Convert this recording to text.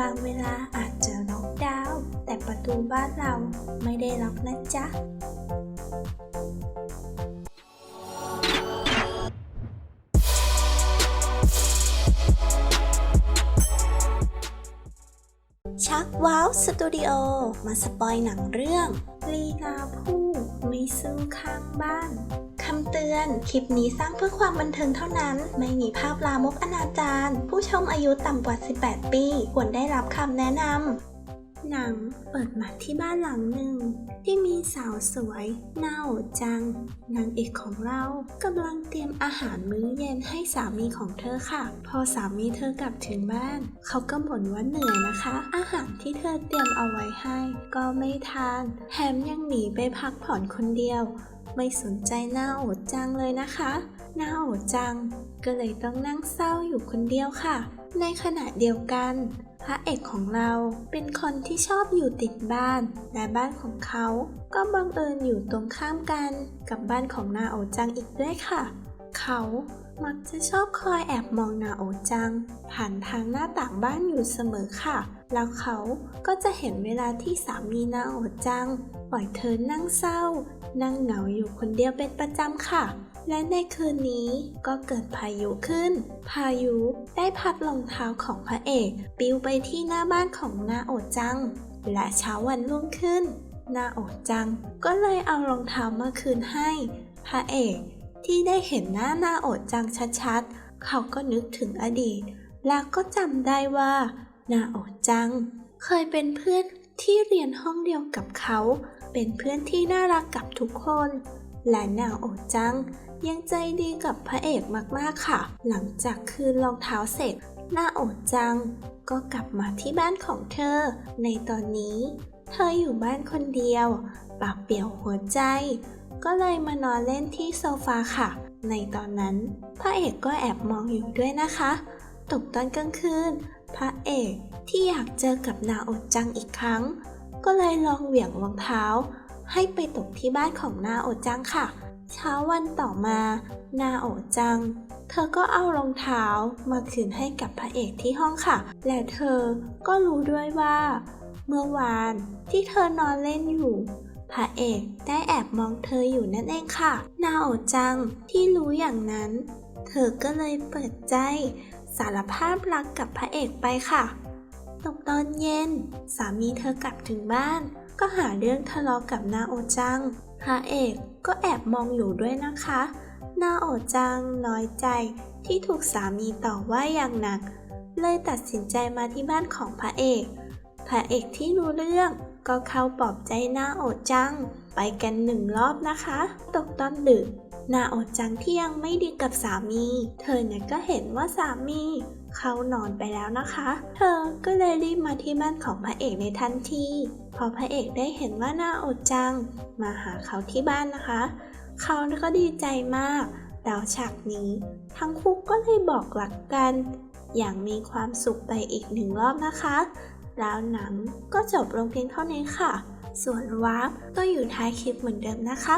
บางเวลาอาจจะล็อกดาวน์แต่ประตูบ้านเราไม่ได้ล็อกนะจ๊ะชักว้าวสตูดิโอมาสปอยหนังเรื่อง ลีลาผู้ไม่สู้ข้างบ้านำเตือน คลิปนี้สร้างเพื่อความบันเทิงเท่านั้น ไม่มีภาพลามกอนาจารผู้ชมอายุต่ำกว่า 18 ปี ควรได้รับคำแนะนำหนังเปิดมาที่บ้านหลังหนึ่ง ที่มีสาวสวยหน้าจัง นางเอกของเรากำลังเตรียมอาหารมื้อเย็นให้สามีของเธอค่ะ พอสามีเธอกลับถึงบ้าน เขาก็บ่นว่าเหนื่อยนะคะ อาหารที่เธอเตรียมเอาไว้ให้ ก็ไม่ทานแถมยังหนีไปพักผ่อนคนเดียว ไม่สนใจหน้าโอดจังเลยนะคะ หน้าโอดจัง ก็เลยต้องนั่งเศร้าอยู่คนเดียวค่ะ ในขณะเดียวกัน พระเอกของเราเป็นคนที่ชอบอยู่ติดบ้าน และบ้านของเขา ก็บังเอิญอยู่ตรงข้ามกัน กับบ้านของนาโอจังอีกด้วยค่ะ เขามักจะชอบคอยแอบมองนาโอจัง ผ่านทางหน้าต่างบ้านอยู่เสมอค่ะ แล้วเขาก็จะเห็นเวลาที่สามีนาโอจัง ปล่อยเธอนั่งเศร้า นั่งเหงาอยู่คนเดียวเป็นประจำค่ะ และในคืนนี้ก็เกิดพายุขึ้น พายุได้พัดรองเท้าของพระเอกปิวไปที่หน้าบ้านของนาโอจัง และเช้าวันรุ่งขึ้นนาโอจังก็เลยเอารองเท้ามาคืนให้ พระเอก ที่ได้เห็นหน้านาโอจังชัดๆ เขาก็นึกถึงอดีต แล้วก็จำได้ว่านาโอจัง เคยเป็นเพื่อนที่เรียนห้องเดียวกับเขา เป็นเพื่อนที่น่ารักกับทุกคน และนาโอจัง ยังใจดีกับพระเอกมากๆค่ะ หลังจากคืนรองเท้าเสร็จนาโอดจัง ก็กลับมาที่บ้านของเธอ ในตอนนี้ เธออยู่บ้านคนเดียวปากเปี่ยวหัวใจ ก็เลยมานอนเล่นที่โซฟาค่ะ ในตอนนั้น พระเอกก็แอบมองอยู่ด้วยนะคะตกตอนกลางคืน พระเอกที่อยากเจอกับนาโอดจังอีกครั้ง ก็เลยลองเหวี่ยงรองเท้า ให้ไปตกที่บ้านของนาโอดจังค่ะ เช้าวันต่อมา นาโอจัง เธอก็เอารองเท้ามาคืนให้กับพระเอกที่ห้องค่ะ และเธอก็รู้ด้วยว่า เมื่อวานที่เธอนอนเล่นอยู่ พระเอกได้แอบมองเธออยู่นั่นเองค่ะ นาโอจังที่รู้อย่างนั้น เธอก็เลยเปิดใจ สารภาพรักกับพระเอกไปค่ะ ตกตอนเย็น สามีเธอกลับถึงบ้าน ก็หาเรื่องทะเลาะกับนาโอจัง พระเอกก็แอบมองอยู่ด้วยนะคะ นาโอจังน้อยใจที่ถูกสามีต่อว่าอย่างหนัก เลยตัดสินใจมาที่บ้านของพระเอก พระเอกที่รู้เรื่อง ก็เข้าปลอบใจนาโอจัง ไปกันหนึ่งรอบนะคะ ตกตอนดึกนาโอจังที่ยังไม่ดีกับสามี เธอเนี่ยก็เห็นว่าสามีเขานอนไปแล้วนะคะ เธอก็เลยรีบมาที่บ้านของพระเอกในทันที พอพระเอกได้เห็นว่านาโอจัง มาหาเขาที่บ้านนะคะ เขาก็ดีใจมากแล้วฉากนี้ ทั้งคู่ก็เลยบอกหลักกัน อย่างมีความสุขไปอีกหนึ่งรอบนะคะ แล้วหนังก็จบลงเพียงเท่านี้ค่ะ ส่วนวาร์ปก็อยู่ท้ายคลิปเหมือนเดิมนะคะ